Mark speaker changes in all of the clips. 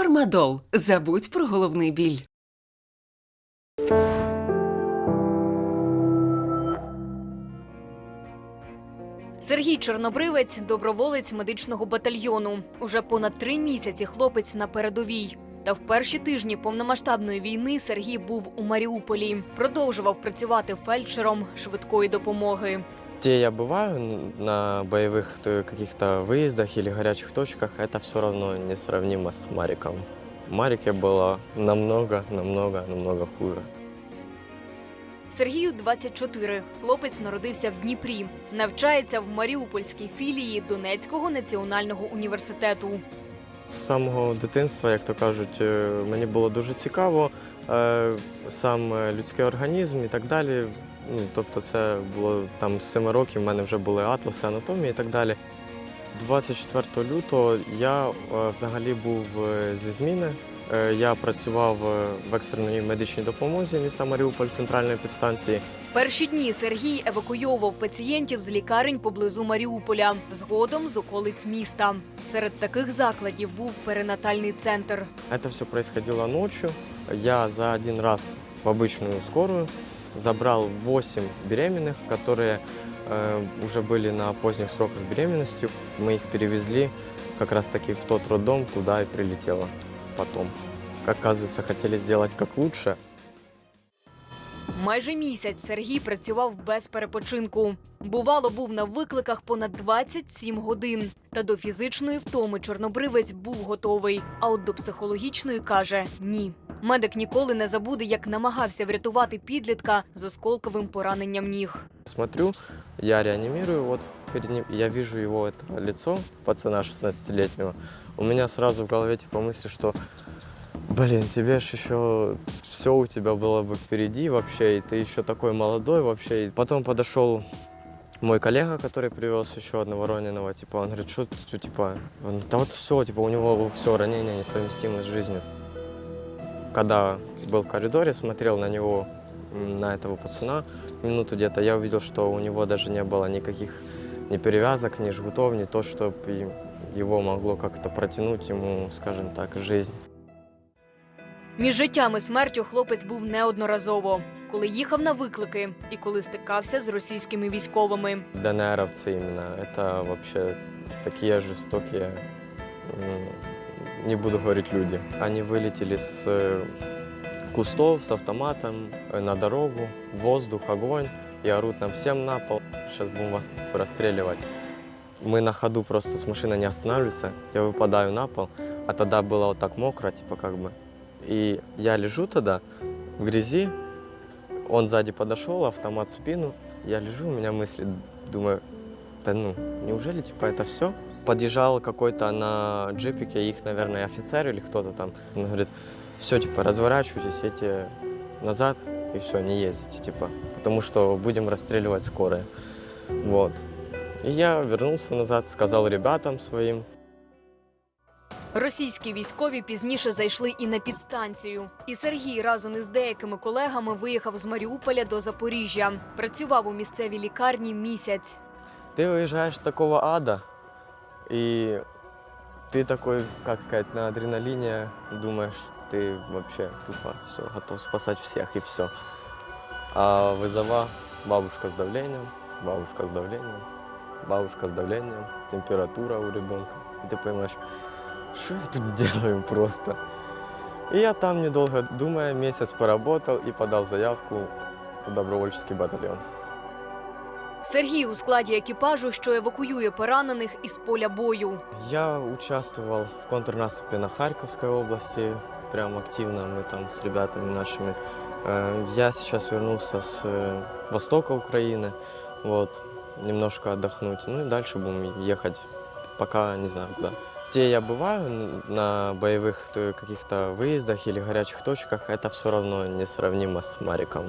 Speaker 1: Фармадол. Забудь про головний біль.
Speaker 2: Сергій Чорнобривець, доброволець медичного батальйону. Уже понад три місяці хлопець на передовій. Та в перші тижні повномасштабної війни Сергій був у Маріуполі. Продовжував працювати фельдшером швидкої допомоги
Speaker 3: Где я бываю н- на боевых то- каких-то выездах или горячих точках, это все равно несравнимо с Мариком. В Марике было намного, намного, намного хуже.
Speaker 2: Сергію 24. Хлопець народився в Дніпрі. Навчається в Маріупольській філії Донецького національного університету.
Speaker 3: З самого дитинства, як то кажуть, е, мені було дуже цікаво е, сам е, людський організм і так далі. Ну, тобто, це було там з 7 років, в мене вже були атласи анатомії і так далі. 24 лютого я е, взагалі був е, зі зміни. Е, Я працював е, в екстреній медичній допомозі міста Маріуполь центральної підстанції.
Speaker 2: Перші дні Сергій евакуйовував пацієнтів з лікарень поблизу Маріуполя, згодом з околиць міста. Серед таких закладів був перинатальний центр.
Speaker 3: Это все происходило ночью. Я за один раз в обычную скорую забрал 8 беременных, которые э, уже были на поздних сроках беременности. Мы их перевезли как раз таки в тот роддом, куда и прилетело потом. Как оказывается, хотели сделать как лучше.
Speaker 2: Майже місяць Сергій працював без перепочинку. Бувало, був на викликах понад 27 годин. Та до фізичної втоми чорнобривець був готовий. А от до психологічної каже ні. Медик ніколи не забуде, як намагався врятувати підлітка з осколковим пораненням ніг.
Speaker 3: Смотрю, я реанимирую, вот перед ним, я вижу его это лицо, пацана 16-летнего. У меня сразу в голове типа мысли, что, блин, тебе ж еще все у тебя было бы впереди вообще, и ты еще такой молодой вообще. И потом подошел мой коллега, который привез еще одного раненого, типа, он говорит, что ты, типа, он, да вот все, типа, у него все ранение несовместимо с жизнью. Когда был в коридоре, смотрел на него, м, на этого пацана, минуту где-то, я увидел, что у него даже не было никаких ни перевязок, ни жгутов, ни то, чтобы его могло как-то протянуть ему, скажем так, жизнь.
Speaker 2: Між життям і смертю хлопець був неодноразово, коли їхав на виклики і коли стикався з російськими військовими.
Speaker 3: ДНРовцы именно, это вообще такие жестокие, м, не буду говорить люди. Они вылетели с э, кустов, с автоматом э, на дорогу, воздух, огонь, и орут нам всем на пол. Сейчас будем вас расстреливать. Мы на ходу просто с машины не останавливаются, я выпадаю на пол, а тогда было вот так мокро, типа как бы. И я лежу тогда в грязи, он сзади подошел, автомат в спину, я лежу, у меня мысли, думаю, да ну, неужели типа это все? Подъезжал какой-то на джипике, их, наверное, офицер или кто-то там. Он говорит, все, типа, разворачивайтесь, едьте назад и все, не ездите, типа, потому что будем расстреливать скорые. Вот. И я вернулся назад, сказал ребятам своим,
Speaker 2: Російські військові пізніше зайшли і на підстанцію. І Сергій разом із деякими колегами виїхав з Маріуполя до Запоріжжя. Працював у місцевій лікарні місяць.
Speaker 3: ты уезжаешь с такого ада, и ты такой, как сказать, на адреналине думаешь, ты вообще тупо все, готов спасать всех и все. А вызова бабушка с давлением, бабушка с давлением, бабушка с давлением, температура у ребенка. И ты понимаешь, что я тут делаю просто. И я там, недолго думая, месяц поработал и подал заявку в добровольческий батальон.
Speaker 2: Сергій у складі екіпажу, що евакуює поранених із поля бою.
Speaker 3: Я участвовал в контрнаступе на Харьковской области, прям активно мы там с ребятами нашими. Э, Я сейчас вернулся с э, востока Украины, вот, немножко отдохнуть, ну и дальше будем ехать, пока не знаю куда. Где я бываю н- на боевых то- каких-то выездах или горячих точках, это все равно несравнимо с Мариком.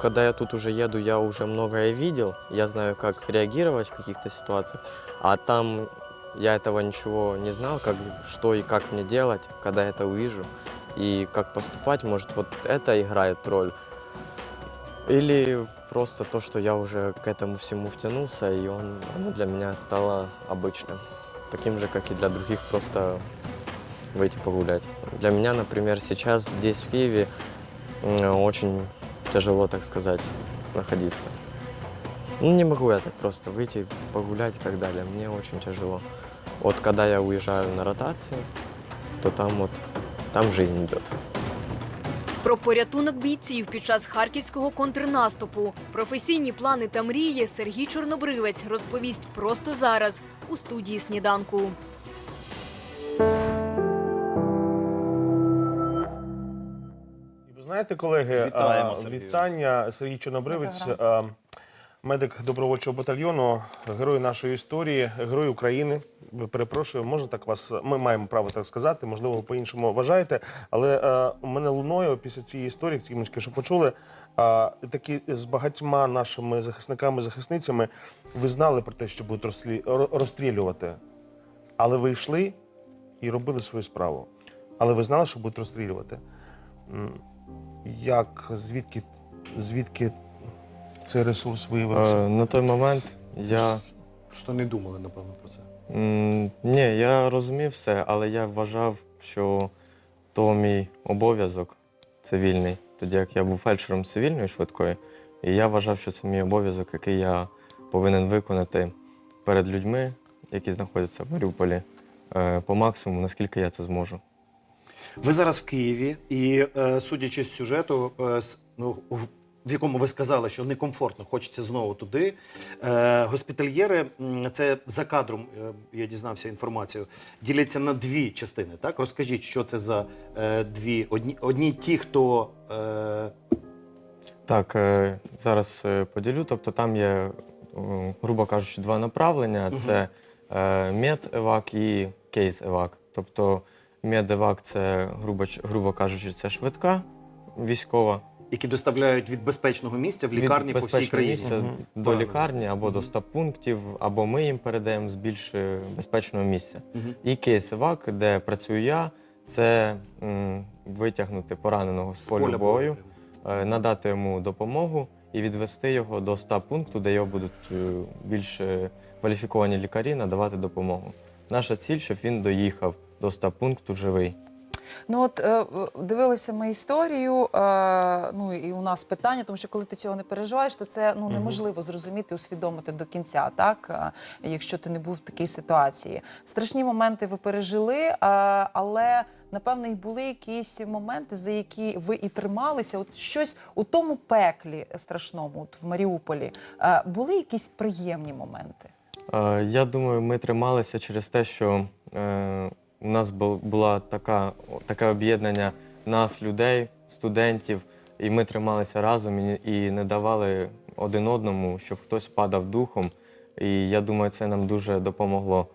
Speaker 3: Когда я тут уже еду, я уже многое видел, я знаю, как реагировать в каких-то ситуациях, а там я этого ничего не знал, как, что и как мне делать, когда это увижу, и как поступать, может, вот это играет роль. Или просто то, что я уже к этому всему втянулся, и он, оно для меня стало обычным. Таким же, как и для других просто выйти погулять. Для меня, например, сейчас здесь, в Киеве, очень тяжело, так сказать, находиться. Ну, не могу я так просто выйти, погулять и так далее. Мне очень тяжело. Вот когда я уезжаю на ротацию, то там вот, там жизнь идет.
Speaker 2: Про порятунок бійців під час харківського контрнаступу, професійні плани та мрії Сергій Чорнобривець розповість просто зараз у студії сніданку.
Speaker 4: Знаєте, колеги,
Speaker 5: Вітаємо,
Speaker 4: а,
Speaker 5: Сергію.
Speaker 4: вітання Сергій Чорнобривець, а, медик добровольчого батальйону, герой нашої історії, герой України. Перепрошую, можна так вас. Ми маємо право так сказати, можливо, ви по-іншому вважаєте. Але е, у мене луною після цієї історії, тільки що почули, а, такі з багатьма нашими захисниками захисницями ви знали про те, що будуть розслі- розстрілювати, але ви йшли і робили свою справу. Але ви знали, що будуть розстрілювати. Як, звідки, звідки цей ресурс виявився?
Speaker 3: Э, на той момент я.
Speaker 5: Просто не думали, напевно, про це.
Speaker 3: М, Ні, я розумів все, але я вважав, що то мій обов'язок цивільний, тоді як я був фельдшером цивільної швидкої, і я вважав, що це мій обов'язок, який я повинен виконати перед людьми, які знаходяться в Маріуполі, е, по максимуму, наскільки я це зможу.
Speaker 5: Ви зараз в Києві, і е, судячи з сюжету, е, ну, в- якому ви сказали, що некомфортно, хочеться знову туди. Е, госпітальєри, це за кадром, я дізнався інформацію, діляться на дві частини. Так, розкажіть, що це за е, дві. Одні, одні ті, хто е,
Speaker 3: Так, е, зараз поділю. Тобто там є, грубо кажучи, два направлення: це е, медевак і кейс-евак. Тобто медевак це, грубо, грубо кажучи, це швидка військова.
Speaker 5: які доставляють від безпечного місця в
Speaker 3: Від
Speaker 5: лікарні по всій країні.
Speaker 3: місця
Speaker 4: Мгм.
Speaker 3: до лікарні або до стаб-пунктів, або ми їм передаємо з більш е, безпечного місця.
Speaker 5: Мгм.
Speaker 3: І кейс-евак, де працюю я, це м, витягнути пораненого з,
Speaker 5: поля
Speaker 3: бою. е, надати йому допомогу і відвести його до стаб пункту, де його будуть е, більш кваліфіковані лікарі надавати допомогу. Наша ціль, щоб він доїхав до стаб пункту живий.
Speaker 6: Ну от е, дивилися ми історію. Е, ну і у нас питання, тому що коли ти цього не переживаєш, то це ну неможливо зрозуміти, усвідомити до кінця, так е, якщо ти не був в такій ситуації. Страшні моменти ви пережили, е, але напевно і були якісь моменти, за які ви і трималися. От щось у тому пеклі страшному, от в Маріуполі, е, були якісь приємні моменти.
Speaker 3: Е, Я думаю, ми трималися через те, що е, у нас бу- була така, таке об'єднання нас, людей, студентів, і ми трималися разом і, і не давали один одному, щоб хтось падав духом. І я думаю, це нам дуже допомогло.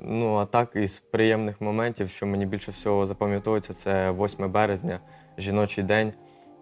Speaker 3: Ну, а так, із приємних моментів, що мені більше всього запам'ятовується, це 8 березня, жіночий день,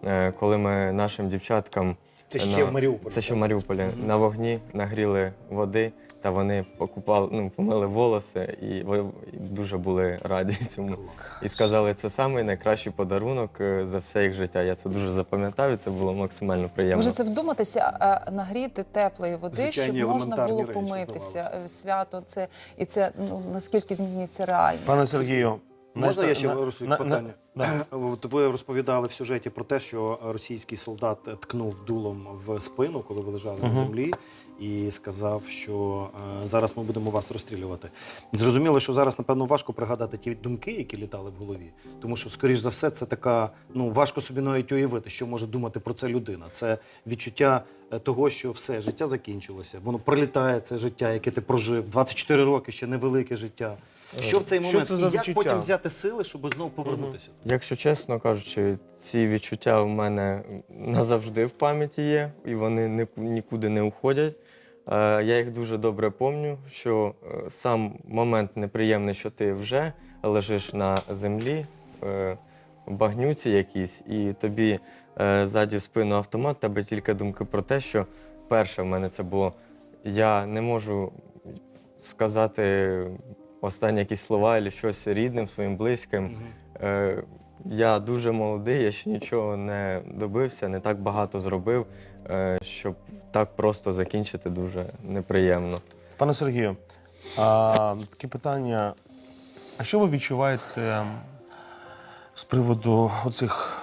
Speaker 3: е, коли ми нашим дівчаткам.
Speaker 5: Це ще в Маріуполі,
Speaker 3: Це ще в
Speaker 5: так?
Speaker 3: Маріуполі. На вогні нагріли води, та вони покупали, ну, помили волоси і ви- і дуже були раді цьому. І сказали, це самий найкращий подарунок е, за все їх життя. Я це дуже запам'ятав, і це було максимально приємно.
Speaker 6: Може, це вдуматися, е, нагріти теплої води,
Speaker 5: Звичайні
Speaker 6: щоб можна
Speaker 5: елементарні
Speaker 6: було
Speaker 5: речі,
Speaker 6: помитися.
Speaker 5: здавалося.
Speaker 6: Е, Свято це і це ну наскільки змінюється реальність.
Speaker 4: Пане Сергію,
Speaker 5: Можна я ще
Speaker 4: на-
Speaker 5: розповім
Speaker 4: на-
Speaker 5: питання?
Speaker 4: на-
Speaker 5: От ви розповідали в сюжеті про те, що російський солдат ткнув дулом в спину, коли ви лежали на землі, і сказав, що е, зараз ми будемо вас розстрілювати. Зрозуміло, що зараз, напевно, важко пригадати ті думки, які літали в голові. Тому що, скоріш за все, це така, ну важко собі навіть уявити, що може думати про це людина. Це відчуття е, того, що все життя закінчилося. Воно пролітає це життя, яке ти прожив. 24 роки ще невелике життя. Що в цей
Speaker 4: Що
Speaker 5: момент?
Speaker 4: це за
Speaker 5: і як
Speaker 4: відчуття?
Speaker 5: потім взяти сили, щоб знову повернутися?
Speaker 3: Якщо чесно кажучи, ці відчуття в мене назавжди в пам'яті є, і вони ні- нікуди не уходять. Е, Я їх дуже добре пам'ятаю, що е, сам момент неприємний, що ти вже лежиш на землі, е, в багнюці якійсь, і тобі е, ззаді в спину автомат, тебе тільки думки про те, що перше в мене це було, я не можу сказати останні якісь слова або щось рідним, своїм близьким. Е, я дуже молодий, я ще нічого не добився, не так багато зробив, е, щоб так просто закінчити дуже неприємно.
Speaker 4: Пане Сергію, а, таке питання. А що ви відчуваєте з приводу оцих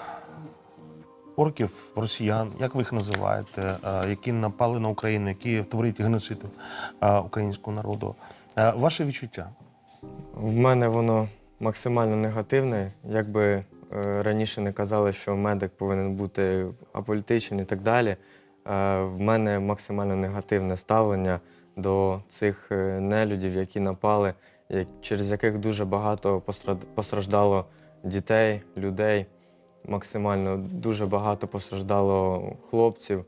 Speaker 4: орків, росіян, як ви їх називаєте, які напали на Україну, які творять геноцид українського народу? Ваше відчуття?
Speaker 3: В мене воно максимально негативне. Якби е, раніше не казали, що медик повинен бути аполітичний і так далі. е, В мене максимально негативне ставлення до цих е, нелюдів, які напали, через яких дуже багато пострад- постраждало дітей, людей. Максимально дуже багато постраждало хлопців,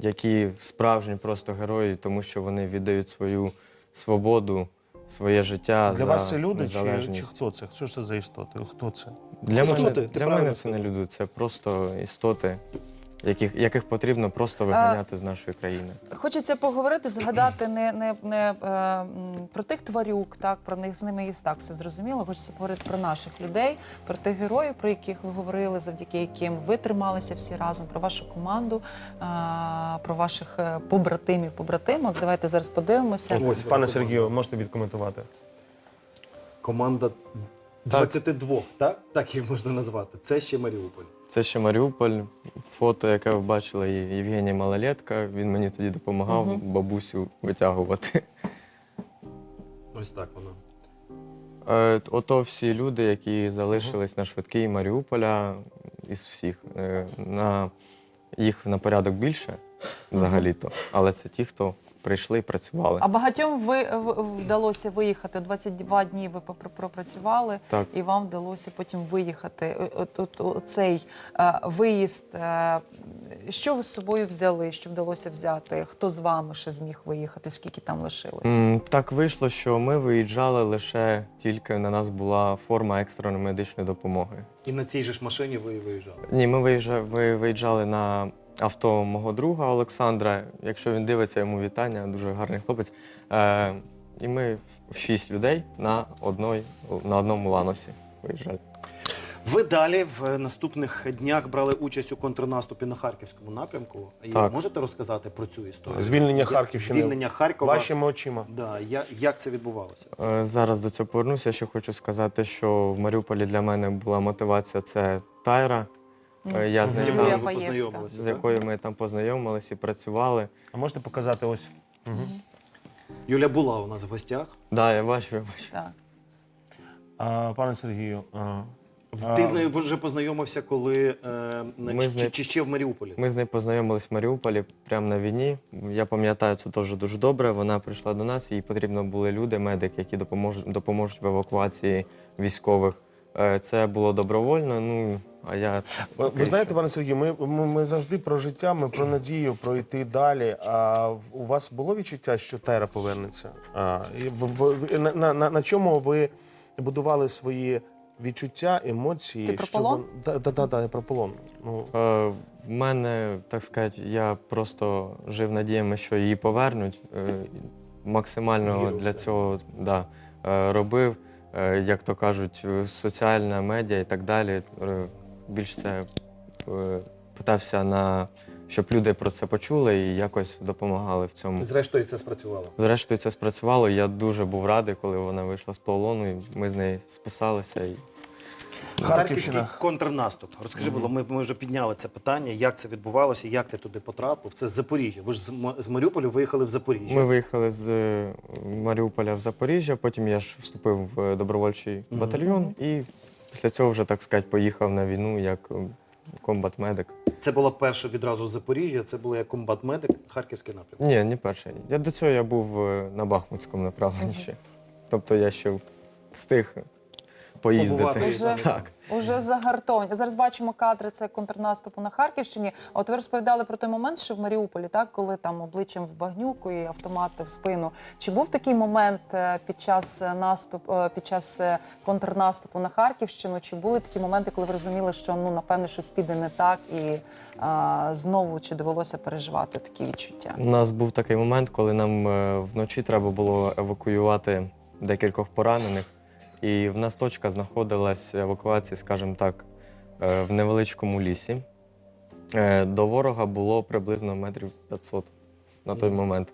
Speaker 3: які справжні просто герої, тому що вони віддають свою свободу, своє життя
Speaker 4: Для
Speaker 3: за
Speaker 4: вас це люди чи,
Speaker 3: незалежність.
Speaker 4: чи хто це? Що ж це за істоти? Хто це?
Speaker 3: Для
Speaker 5: Істоти,
Speaker 3: мене,
Speaker 5: ти
Speaker 3: для
Speaker 5: правильно
Speaker 3: мене це не люди, це просто істоти, яких, яких потрібно просто виганяти з нашої країни.
Speaker 6: Хочеться поговорити, згадати не, не, не е, про тих тварюк, так про них з ними і так все зрозуміло. Хочеться поговорити про наших людей, про тих героїв, про яких ви говорили, завдяки яким ви трималися всі разом, про вашу команду, е, про ваших е, побратимів, побратимок. Давайте зараз подивимося.
Speaker 5: Ось
Speaker 4: Пане Сергію, можете відкоментувати?
Speaker 5: Команда 22, так? Так їх можна назвати. Це ще Маріуполь.
Speaker 3: Це ще Маріуполь, фото, яке ви бачили, і Євгеній Малолетка. Він мені тоді допомагав
Speaker 6: Мгм.
Speaker 3: бабусю витягувати.
Speaker 5: Ось так воно.
Speaker 3: Е, Ото всі люди, які залишились на швидкій Маріуполя із всіх. Е, На, їх на порядок більше взагалі-то, але це ті, хто прийшли і працювали.
Speaker 6: А багатьом ви вдалося виїхати 22 дні. Ви пропрацювали,
Speaker 3: Так.
Speaker 6: і вам вдалося потім виїхати. От, от, от цей е, виїзд. Е, що ви з собою взяли? Що вдалося взяти? Хто з вами ще зміг виїхати? Скільки там лишилося?
Speaker 3: М, Так вийшло, що ми виїжджали лише тільки на нас була форма екстреної медичної допомоги.
Speaker 5: І на цій же ж машині ви виїжджали.
Speaker 3: Ні, ми виїжджали, ви виїжджали на авто мого друга Олександра. Якщо він дивиться, йому вітання, дуже гарний хлопець. Е, і ми в шість людей на, одной, на одному ланосі виїжджали.
Speaker 5: Ви далі в наступних днях брали участь у контрнаступі на Харківському напрямку. І
Speaker 3: Так.
Speaker 5: можете розказати про цю історію?
Speaker 4: Звільнення
Speaker 5: Як-
Speaker 4: Харківщини.
Speaker 5: Звільнення Харкова.
Speaker 4: Вашими очима.
Speaker 5: Да, я, як це відбувалося?
Speaker 3: Е, Зараз до цього повернуся. Ще хочу сказати, що в Маріуполі для мене була мотивація це Тайра. Е, Я з нею
Speaker 6: Юлія
Speaker 3: там,
Speaker 5: познайомилися?
Speaker 3: з
Speaker 5: так?
Speaker 3: якою ми там познайомилися і працювали.
Speaker 4: А можете показати ось? Угу.
Speaker 5: Юля була у нас в гостях.
Speaker 3: Да, я бачу, я бачу.
Speaker 6: Так.
Speaker 4: А, пане Сергію, а,
Speaker 5: Ти з нею вже познайомився, коли е,
Speaker 3: Ми
Speaker 5: чи,
Speaker 3: з нею-
Speaker 5: чи ще в Маріуполі?
Speaker 3: Ми з нею познайомились в Маріуполі прямо на війні. Я пам'ятаю це теж дуже добре. Вона прийшла до нас, їй потрібно були люди, медики, які допоможуть, допоможуть в евакуації військових. Е, Це було добровольно. Ну а я
Speaker 4: Ви, ви знаєте, пане Сергію, ми, ми, ми завжди про життя, ми про надію, про йти далі. А у вас було відчуття, що Тайра повернеться? А, і в- в- на, на, на, на чому ви будували свої відчуття, емоції?
Speaker 6: Ти про
Speaker 4: що
Speaker 6: полон?
Speaker 4: вон- Да, да, да, да, я про полон. Ну,
Speaker 3: Е, В мене, так сказати, я просто жив надіями, що її повернуть. Е, Максимально
Speaker 5: Вірив в
Speaker 3: для
Speaker 5: це.
Speaker 3: цього да, е, робив, як то кажуть, е, соціальна медіа і так далі. більше Більш це е, питався на щоб люди про це почули і якось допомагали в цьому.
Speaker 5: Зрештою, це спрацювало.
Speaker 3: Зрештою, це спрацювало. Я дуже був радий, коли вона вийшла з полону. і Ми з нею списалися. І...
Speaker 5: Харківський контрнаступ. Розкажи, ласка, ми, ми вже підняли це питання. Як це відбувалося, як ти туди потрапив? Це з Запоріжжя. Ви ж з, М- з Маріуполя виїхали в Запоріжжя.
Speaker 3: Ми виїхали з е, Маріуполя в Запоріжжя, потім я ж вступив в е, добровольчий батальйон і після цього вже, так сказати, поїхав на війну як комбат-медик.
Speaker 5: Це було перше відразу з Запоріжжя. Це було як комбат-медик, Харківський напрямок.
Speaker 3: Ні, не перший. Я до цього я був е, на Бахмутському направленні ще. Тобто я ще встиг поїздити.
Speaker 6: Вже-
Speaker 3: Так.
Speaker 6: Уже загартовані. Зараз бачимо кадри це контрнаступу на Харківщині. А от ви розповідали про той момент, що в Маріуполі, так коли там обличчям в багнюку і автомати в спину. Чи був такий момент е, під час е, наступ, е, під час контрнаступу на Харківщину? Чи були такі моменти, коли ви розуміли, що ну напевне щось піде не так, і а, знову чи довелося переживати такі відчуття?
Speaker 3: У нас був такий момент, коли нам вночі треба було евакуювати декількох поранених. І в нас точка знаходилась евакуації, скажімо так, е, в невеличкому лісі. Е, До ворога було приблизно метрів 500 на той момент.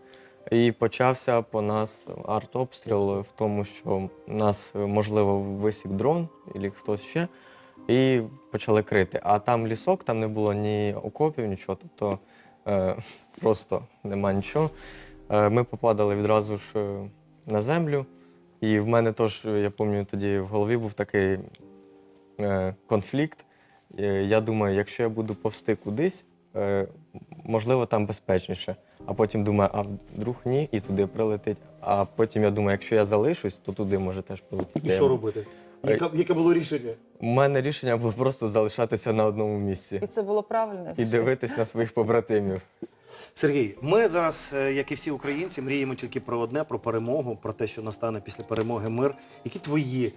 Speaker 3: І почався по нас артобстріл в тому, що нас, можливо, висік дрон або хтось ще, і почали крити. А там лісок, там не було ні окопів, нічого. Тобто е, просто нема нічого. Е, ми попадали відразу ж е, на землю. І в мене теж, я пам'ятаю, тоді в голові був такий е, конфлікт. Е, Я думаю, якщо я буду повсти кудись, е, можливо, там безпечніше. А потім думаю, а вдруг ні, і туди прилетить. А потім я думаю, якщо я залишусь, то туди може теж прилетіти.
Speaker 5: І що робити? Яке, яке було рішення?
Speaker 3: У мене рішення було просто залишатися на одному місці
Speaker 6: І це було правильно.
Speaker 3: і дивитись на своїх побратимів.
Speaker 5: Сергій, ми зараз, е, як і всі українці, мріємо тільки про одне: про перемогу, про те, що настане після перемоги мир. Які твої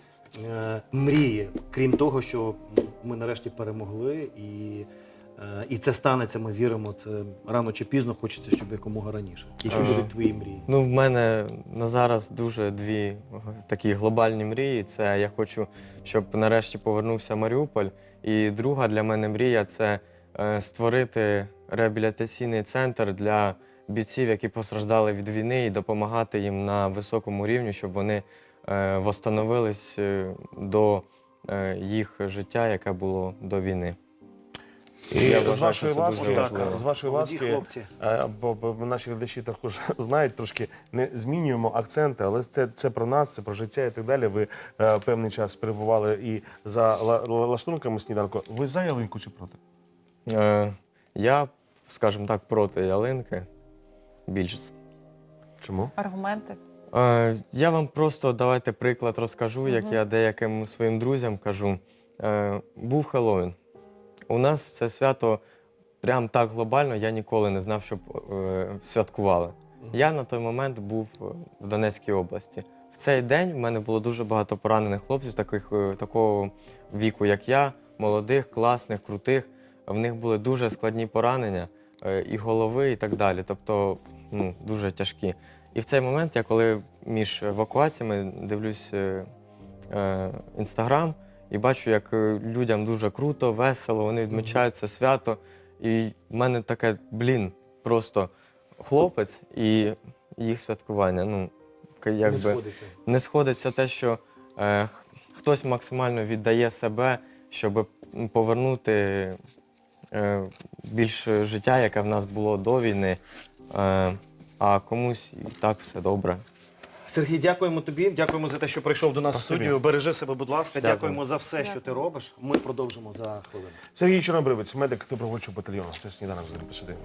Speaker 5: е, мрії, крім того, що ми нарешті перемогли, і, і це станеться, ми віримо, це рано чи пізно хочеться, щоб якомога раніше. Які
Speaker 3: Ага.
Speaker 5: будуть твої мрії?
Speaker 3: Ну, в мене на зараз дуже дві такі глобальні мрії. Це я хочу, щоб нарешті повернувся Маріуполь. І друга для мене мрія це е, створити реабілітаційний центр для бійців, які постраждали від війни, і допомагати їм на високому рівні, щоб вони е, восстановились е, до е, їх життя, яке було до війни.
Speaker 4: І
Speaker 3: Я
Speaker 4: з
Speaker 3: вважаю,
Speaker 4: вашої
Speaker 3: це
Speaker 4: ласки,
Speaker 3: дуже
Speaker 4: так,
Speaker 3: важливо.
Speaker 4: з вашої
Speaker 5: Молоді
Speaker 4: ласки,
Speaker 5: хлопці.
Speaker 4: е, бо, бо наші глядачі також знають трошки, не змінюємо акценти, але це, це про нас, це про життя і так далі. Ви е, певний час перебували і за ла- ла- лаштунками сніданку. Ви за ялинку чи проти?
Speaker 3: Е, я, скажімо так, проти ялинки більш
Speaker 4: Чому?
Speaker 6: Аргументи.
Speaker 3: Е, я вам просто давайте приклад розкажу, як я деяким своїм друзям кажу. Е, був Хеллоуін. У нас це свято прям так глобально, я ніколи не знав, щоб е, святкували. Я на той момент був е, в Донецькій області. В цей день в мене було дуже багато поранених хлопців, таких, е, такого віку, як я, молодих, класних, крутих. В них були дуже складні поранення е, і голови, і так далі. Тобто ну, дуже тяжкі. І в цей момент я коли між евакуаціями дивлюсь інстаграм і бачу, як е, людям дуже круто, весело, вони відмічають це свято. І в мене таке, блін, просто хлопець і їх святкування. Ну, к-
Speaker 5: Не сходиться.
Speaker 3: не сходиться те, що е, хтось максимально віддає себе, щоб повернути е, більше життя, яке в нас було до війни, е, а комусь і так все добре.
Speaker 5: Сергій, дякуємо тобі. Дякуємо за те, що прийшов до нас в
Speaker 4: Спасибі.
Speaker 5: студію. Бережи себе, будь ласка.
Speaker 3: Дякую.
Speaker 5: Дякуємо за все, що ти робиш. Ми продовжимо за хвилину.
Speaker 4: Сергій Чорнобривець, медик добровольчого батальйону. Це сніданок з 1 плюс 1.